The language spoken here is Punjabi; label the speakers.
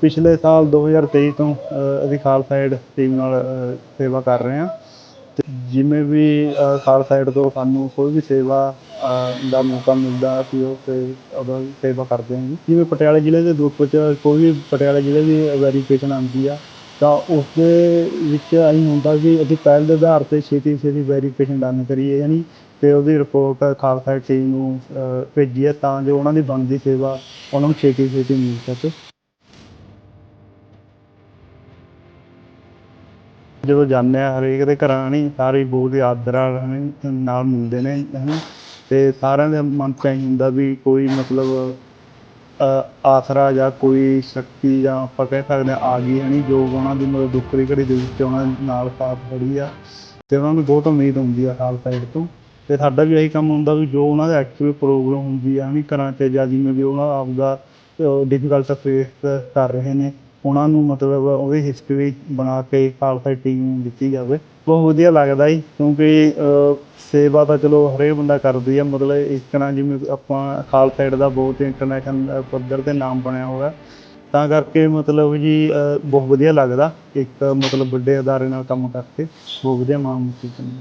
Speaker 1: ਪਿਛਲੇ ਸਾਲ 2023 ਤੋਂ ਅਸੀਂ ਖਾਲਸਾ ਏਡ ਟੀਮ ਨਾਲ ਸੇਵਾ ਕਰ ਰਹੇ ਹਾਂ। ਤੇ ਜਿਵੇਂ ਵੀ ਅ, ਖਾਲਸਾ ਏਡ ਤੋਂ ਸਾਨੂੰ ਕੋਈ ਵੀ ਸੇਵਾ ਦਾ ਮੌਕਾ ਮਿਲਦਾ ਅਸੀਂ ਉਹ ਤੇ ਉਹਦਾ ਸੇਵਾ ਕਰਦੇ ਹਾਂ ਜੀ। ਜਿਵੇਂ ਪਟਿਆਲੇ ਜ਼ਿਲ੍ਹੇ ਦੇ ਗਰੁੱਪ ਵਿੱਚ ਕੋਈ ਵੀ ਪਟਿਆਲੇ ਜ਼ਿਲ੍ਹੇ ਦੀ ਵੈਰੀਫਿਕੇਸ਼ਨ ਆਉਂਦੀ ਆ ਤਾਂ ਉਸ ਦੇ ਵਿੱਚ ਅਸੀਂ ਹੁੰਦਾ ਕਿ ਅਸੀਂ ਪਹਿਲ ਦੇ ਆਧਾਰ ਤੇ ਛੇਤੀ ਛੇਤੀ ਵੈਰੀਫਿਕੇਸ਼ਨ ਡਨ ਕਰੀਏ ਯਾਨੀ ਤੇ ਉਹਦੀ ਰਿਪੋਰਟ ਖਾਲਸਾ ਟੀਮ ਨੂੰ ਅ, ਭੇਜੀਏ ਤਾਂ ਜੋ ਉਹਨਾਂ ਦੀ ਬਣਦੀ ਸੇਵਾ ਉਹਨਾਂ ਨੂੰ ਛੇਤੀ ਛੇਤੀ ਮਿਲ ਸਕੇ। ਜਦੋਂ ਜਾਂਦੇ ਆ, ਹਰੇਕ ਦੇ ਘਰਾਂ ਨਹੀਂ ਸਾਰੇ ਬਹੁਤ ਹੀ ਨਾਲ ਮਿਲਦੇ ਨੇ, ਹਨਾ। ਤੇ ਸਾਰਿਆਂ ਦੇ ਮਨ ਚ ਇਹੀ ਹੁੰਦਾ ਵੀ ਕੋਈ ਮਤਲਬ ਆਸਰਾ ਜਾਂ ਕੋਈ ਸ਼ਕਤੀ ਜਾਂ ਆਪਾਂ ਕਹਿ ਸਕਦੇ ਹਾਂ ਆ ਗਈ ਹੈ ਨਹੀਂ ਜੋ ਉਹਨਾਂ ਦੀ ਮਤਲਬ ਦੁੱਖ ਦੀ ਘੜੀ ਦੇ ਵਿੱਚ ਉਹਨਾਂ ਦੇ ਨਾਲ ਸਾਥ ਖੜੀ ਆ। ਤੇ ਉਹਨਾਂ ਨੂੰ ਬਹੁਤ ਉਮੀਦ ਹੁੰਦੀ ਆ ਖਾਲਸਾ ਏਡ ਤੋਂ। ਤੇ ਸਾਡਾ ਵੀ ਇਹੀ ਕੰਮ ਹੁੰਦਾ ਵੀ ਜੋ ਉਹਨਾਂ ਦੇ ਐਕਚੁਅਲ ਪ੍ਰੋਬਲਮ ਹੁੰਦੀ ਆ, ਹੈਨੀ, ਘਰਾਂ 'ਚ ਜਾਂ ਜਿਵੇਂ ਵੀ ਉਹਨਾਂ ਆਪਦਾ ਡਿਫੀਕਲਟ ਫੇਸ ਕਰ ਰਹੇ ਨੇ ਉਹਨਾਂ ਨੂੰ ਮਤਲਬ ਉਹਦੀ ਹਿਸਟਰੀ ਬਣਾ ਕੇ ਖਾਲਸਾ ਟੀਮ ਨੂੰ ਦਿੱਤੀ ਜਾਵੇ। ਬਹੁਤ ਵਧੀਆ ਲੱਗਦਾ ਜੀ, ਕਿਉਂਕਿ ਸੇਵਾ ਤਾਂ ਚਲੋ ਹਰੇਕ ਬੰਦਾ ਕਰਦੀ ਆ, ਮਤਲਬ ਇਸ ਤਰ੍ਹਾਂ ਜਿਵੇਂ ਆਪਾਂ ਖਾਲਸਾ ਏਡ ਦਾ ਬਹੁਤ ਇੰਟਰਨੈਸ਼ਨਲ ਪੱਧਰ ਤੇ ਨਾਮ ਬਣਿਆ ਹੋਇਆ। ਤਾਂ ਕਰਕੇ ਮਤਲਬ ਜੀ ਬਹੁਤ ਵਧੀਆ ਲੱਗਦਾ, ਇੱਕ ਮਤਲਬ ਵੱਡੇ ਅਦਾਰੇ ਨਾਲ ਕੰਮ ਕਰਕੇ। ਬਹੁਤ ਵਧੀਆ ਮਾਣ ਮਹਿਸੂਸ ਹੁੰਦਾ